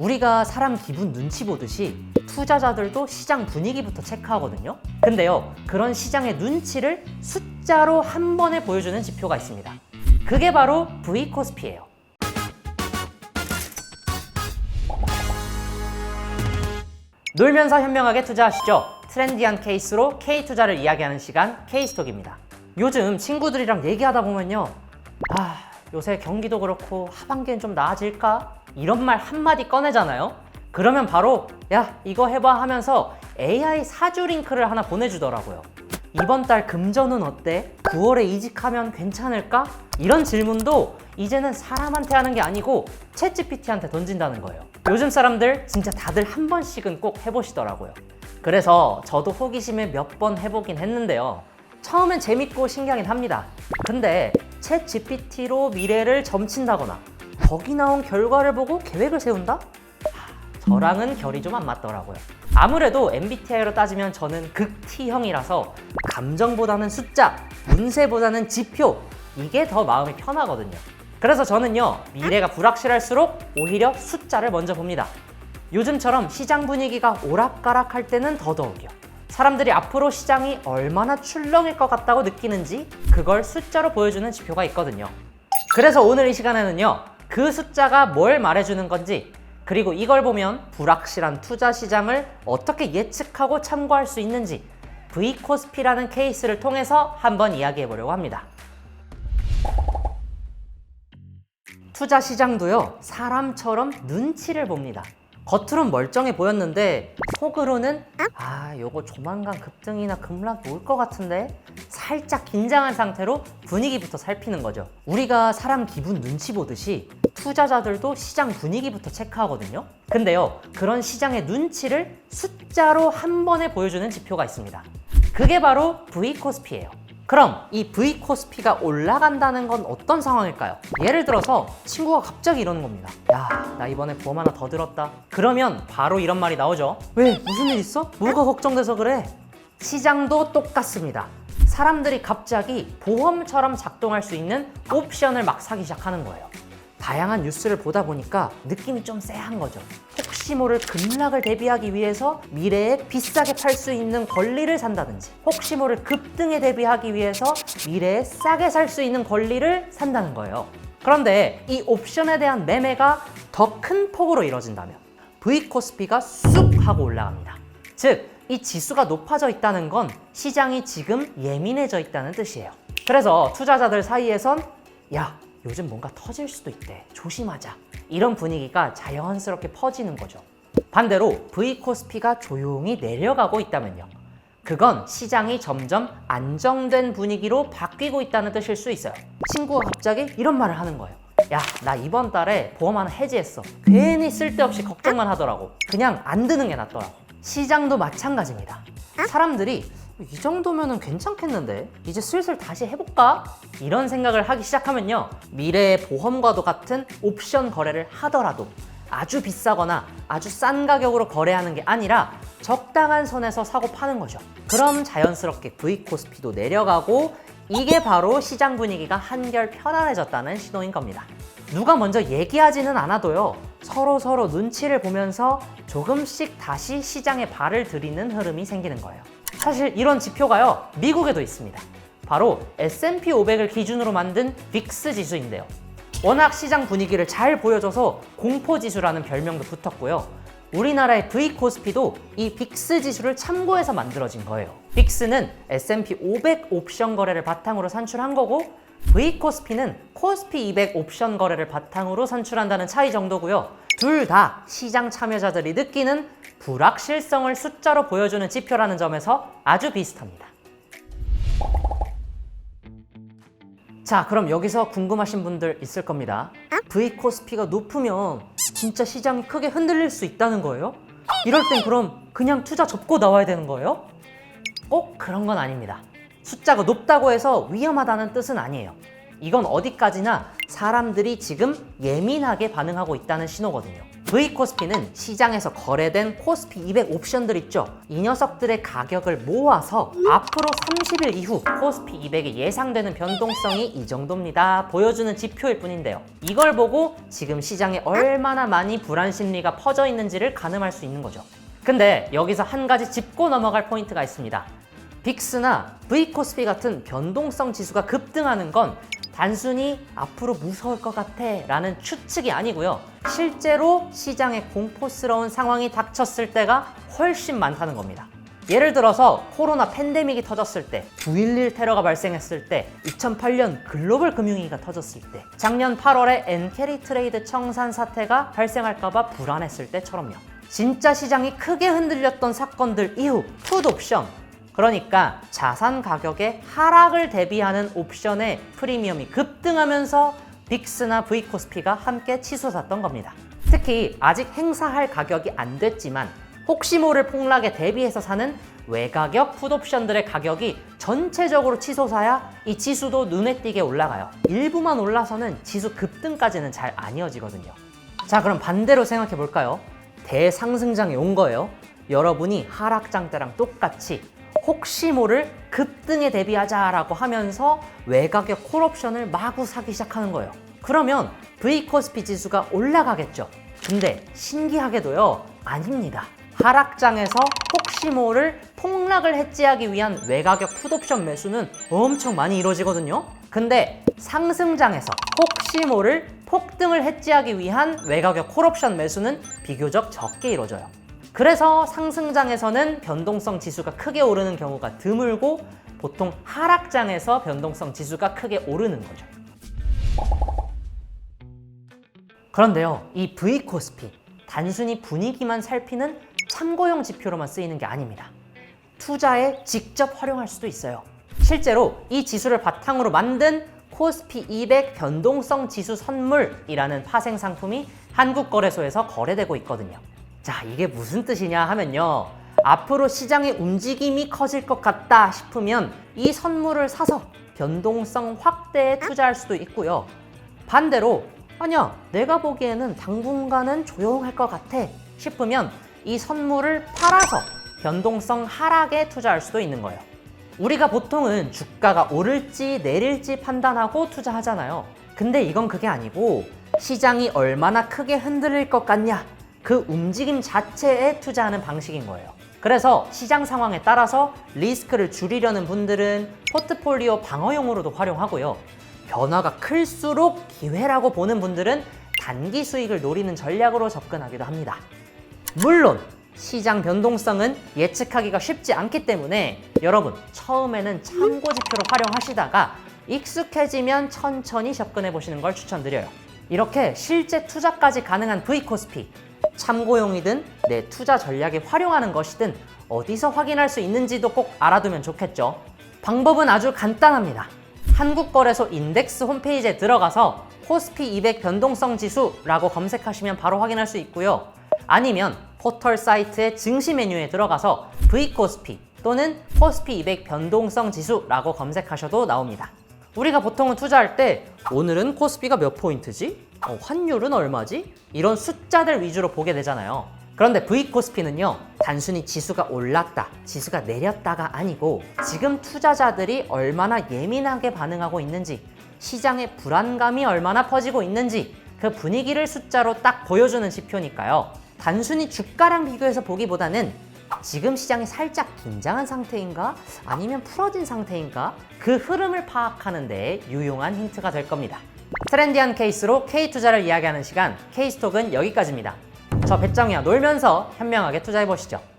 우리가 사람 기분 눈치 보듯이 투자자들도 시장 분위기부터 체크하거든요. 근데요, 그런 시장의 눈치를 숫자로 한 번에 보여주는 지표가 있습니다. 그게 바로 V코스피예요. 놀면서 현명하게 투자하시죠. 트렌디한 케이스로 K 투자를 이야기하는 시간 K스톡입니다. 요즘 친구들이랑 얘기하다 보면요. 아, 요새 경기도 그렇고 하반기엔 좀 나아질까? 이런 말 한마디 꺼내잖아요. 그러면 바로 야, 이거 해봐 하면서 AI 사주 링크를 하나 보내주더라고요. 이번 달 금전은 어때? 9월에 이직하면 괜찮을까? 이런 질문도 이제는 사람한테 하는 게 아니고 챗 GPT한테 던진다는 거예요. 요즘 사람들 진짜 다들 한 번씩은 꼭 해보시더라고요. 그래서 저도 호기심에 몇 번 해보긴 했는데요. 처음엔 재밌고 신기하긴 합니다. 근데 챗 GPT로 미래를 점친다거나 거기 나온 결과를 보고 계획을 세운다? 저랑은 결이 좀 안 맞더라고요. 아무래도 MBTI로 따지면 저는 극 T형이라서 감정보다는 숫자, 운세보다는 지표 이게 더 마음이 편하거든요. 그래서 저는요 미래가 불확실할수록 오히려 숫자를 먼저 봅니다. 요즘처럼 시장 분위기가 오락가락 할 때는 더더욱이요. 사람들이 앞으로 시장이 얼마나 출렁일 것 같다고 느끼는지 그걸 숫자로 보여주는 지표가 있거든요. 그래서 오늘 이 시간에는요, 그 숫자가 뭘 말해주는 건지, 그리고 이걸 보면 불확실한 투자 시장을 어떻게 예측하고 참고할 수 있는지, V코스피라는 케이스를 통해서 한번 이야기해 보려고 합니다. 투자 시장도요, 사람처럼 눈치를 봅니다. 겉으론 멀쩡해 보였는데 속으로는 아 요거 조만간 급등이나 급락이 올 것 같은데 살짝 긴장한 상태로 분위기부터 살피는 거죠. 우리가 사람 기분 눈치 보듯이 투자자들도 시장 분위기부터 체크하거든요. 근데요 그런 시장의 눈치를 숫자로 한 번에 보여주는 지표가 있습니다. 그게 바로 V코스피예요 그럼 이 V코스피가 올라간다는 건 어떤 상황일까요? 예를 들어서 친구가 갑자기 이러는 겁니다. 야, 나 이번에 보험 하나 더 들었다. 그러면 바로 이런 말이 나오죠. 왜? 무슨 일 있어? 뭐가 걱정돼서 그래? 시장도 똑같습니다. 사람들이 갑자기 보험처럼 작동할 수 있는 옵션을 막 사기 시작하는 거예요. 다양한 뉴스를 보다 보니까 느낌이 좀 쎄한 거죠. 혹시 모를 급락을 대비하기 위해서 미래에 비싸게 팔 수 있는 권리를 산다든지, 혹시 모를 급등에 대비하기 위해서 미래에 싸게 살 수 있는 권리를 산다는 거예요. 그런데 이 옵션에 대한 매매가 더 큰 폭으로 이뤄진다면 V코스피가 쑥 하고 올라갑니다. 즉, 이 지수가 높아져 있다는 건 시장이 지금 예민해져 있다는 뜻이에요. 그래서 투자자들 사이에선 야, 요즘 뭔가 터질 수도 있대. 조심하자. 이런 분위기가 자연스럽게 퍼지는 거죠. 반대로 V코스피가 조용히 내려가고 있다면요. 그건 시장이 점점 안정된 분위기로 바뀌고 있다는 뜻일 수 있어요. 친구가 갑자기 이런 말을 하는 거예요. 야, 나 이번 달에 보험 하나 해지했어. 괜히 쓸데없이 걱정만 하더라고. 그냥 안 드는 게 낫더라고. 시장도 마찬가지입니다. 사람들이 이 정도면은 괜찮겠는데? 이제 슬슬 다시 해볼까? 이런 생각을 하기 시작하면요. 미래의 보험과도 같은 옵션 거래를 하더라도 아주 비싸거나 아주 싼 가격으로 거래하는 게 아니라 적당한 선에서 사고 파는 거죠. 그럼 자연스럽게 V코스피도 내려가고 이게 바로 시장 분위기가 한결 편안해졌다는 신호인 겁니다. 누가 먼저 얘기하지는 않아도요. 서로 서로 눈치를 보면서 조금씩 다시 시장에 발을 들이는 흐름이 생기는 거예요 사실 이런 지표가요 미국에도 있습니다. 바로 S&P 500을 기준으로 만든 빅스 지수인데요. 워낙 시장 분위기를 잘 보여줘서 공포지수라는 별명도 붙었고요. 우리나라의 V코스피도 이 빅스 지수를 참고해서 만들어진 거예요. 빅스는 S&P 500 옵션 거래를 바탕으로 산출한 거고 V코스피는 코스피 200 옵션 거래를 바탕으로 산출한다는 차이 정도고요. 둘 다 시장 참여자들이 느끼는 불확실성을 숫자로 보여주는 지표라는 점에서 아주 비슷합니다. 자, 그럼 여기서 궁금하신 분들 있을 겁니다. V 코스피가 높으면 진짜 시장이 크게 흔들릴 수 있다는 거예요? 이럴 땐 그럼 그냥 투자 접고 나와야 되는 거예요? 꼭 그런 건 아닙니다. 숫자가 높다고 해서 위험하다는 뜻은 아니에요. 이건 어디까지나 사람들이 지금 예민하게 반응하고 있다는 신호거든요. V 코스피는 시장에서 거래된 코스피 200 옵션들 있죠. 이 녀석들의 가격을 모아서 앞으로 30일 이후 코스피 200의 예상되는 변동성이 이 정도입니다. 보여주는 지표일 뿐인데요. 이걸 보고 지금 시장에 얼마나 많이 불안 심리가 퍼져 있는지를 가늠할 수 있는 거죠. 근데 여기서 한 가지 짚고 넘어갈 포인트가 있습니다. 빅스나 V 코스피 같은 변동성 지수가 급등하는 건 단순히 앞으로 무서울 것 같아 라는 추측이 아니고요. 실제로 시장에 공포스러운 상황이 닥쳤을 때가 훨씬 많다는 겁니다. 예를 들어서 코로나 팬데믹이 터졌을 때, 9.11 테러가 발생했을 때, 2008년 글로벌 금융위기가 터졌을 때, 작년 8월에 엔캐리 트레이드 청산 사태가 발생할까봐 불안했을 때처럼요. 진짜 시장이 크게 흔들렸던 사건들 이후 풋옵션, 그러니까 자산 가격의 하락을 대비하는 옵션의 프리미엄이 급등하면서 빅스나 V코스피가 함께 치솟았던 겁니다. 특히 아직 행사할 가격이 안 됐지만 혹시 모를 폭락에 대비해서 사는 외가격 풋옵션들의 가격이 전체적으로 치솟아야 이 지수도 눈에 띄게 올라가요. 일부만 올라서는 지수 급등까지는 잘안 이어지거든요. 자, 그럼 반대로 생각해 볼까요? 대상승장이 온 거예요. 여러분이 하락장 때랑 똑같이 혹시 모를 급등에 대비하자라고 하면서 외가격 콜옵션을 마구 사기 시작하는 거예요. 그러면 V 코스피 지수가 올라가겠죠. 근데 신기하게도요, 아닙니다. 하락장에서 혹시 모를 폭락을 해지하기 위한 외가격 풋옵션 매수는 엄청 많이 이루어지거든요. 근데 상승장에서 혹시 모를 폭등을 해지하기 위한 외가격 콜옵션 매수는 비교적 적게 이루어져요. 그래서 상승장에서는 변동성 지수가 크게 오르는 경우가 드물고 보통 하락장에서 변동성 지수가 크게 오르는 거죠. 그런데요, 이 V 코스피 단순히 분위기만 살피는 참고용 지표로만 쓰이는 게 아닙니다. 투자에 직접 활용할 수도 있어요. 실제로 이 지수를 바탕으로 만든 코스피 200 변동성 지수 선물이라는 파생 상품이 한국거래소에서 거래되고 있거든요. 자, 이게 무슨 뜻이냐 하면요. 앞으로 시장의 움직임이 커질 것 같다 싶으면 이 선물을 사서 변동성 확대에 투자할 수도 있고요. 반대로 아니야 내가 보기에는 당분간은 조용할 것 같아 싶으면 이 선물을 팔아서 변동성 하락에 투자할 수도 있는 거예요. 우리가 보통은 주가가 오를지 내릴지 판단하고 투자하잖아요. 근데 이건 그게 아니고 시장이 얼마나 크게 흔들릴 것 같냐 그 움직임 자체에 투자하는 방식인 거예요. 그래서 시장 상황에 따라서 리스크를 줄이려는 분들은 포트폴리오 방어용으로도 활용하고요. 변화가 클수록 기회라고 보는 분들은 단기 수익을 노리는 전략으로 접근하기도 합니다. 물론 시장 변동성은 예측하기가 쉽지 않기 때문에 여러분 처음에는 참고 지표로 활용하시다가 익숙해지면 천천히 접근해 보시는 걸 추천드려요. 이렇게 실제 투자까지 가능한 V코스피 참고용이든 내 투자 전략에 활용하는 것이든 어디서 확인할 수 있는지도 꼭 알아두면 좋겠죠. 방법은 아주 간단합니다. 한국거래소 인덱스 홈페이지에 들어가서 코스피 200 변동성 지수라고 검색하시면 바로 확인할 수 있고요. 아니면 포털 사이트의 증시 메뉴에 들어가서 V코스피 또는 코스피 200 변동성 지수라고 검색하셔도 나옵니다. 우리가 보통은 투자할 때 오늘은 코스피가 몇 포인트지? 어, 환율은 얼마지? 이런 숫자들 위주로 보게 되잖아요. 그런데 V코스피는요, 단순히 지수가 올랐다, 지수가 내렸다가 아니고 지금 투자자들이 얼마나 예민하게 반응하고 있는지, 시장의 불안감이 얼마나 퍼지고 있는지 그 분위기를 숫자로 딱 보여주는 지표니까요. 단순히 주가랑 비교해서 보기보다는 지금 시장이 살짝 긴장한 상태인가? 아니면 풀어진 상태인가? 그 흐름을 파악하는 데 유용한 힌트가 될 겁니다. 트렌디한 케이스로 K투자를 이야기하는 시간 K스톡은 여기까지입니다. 저 배짱이야 놀면서 현명하게 투자해보시죠.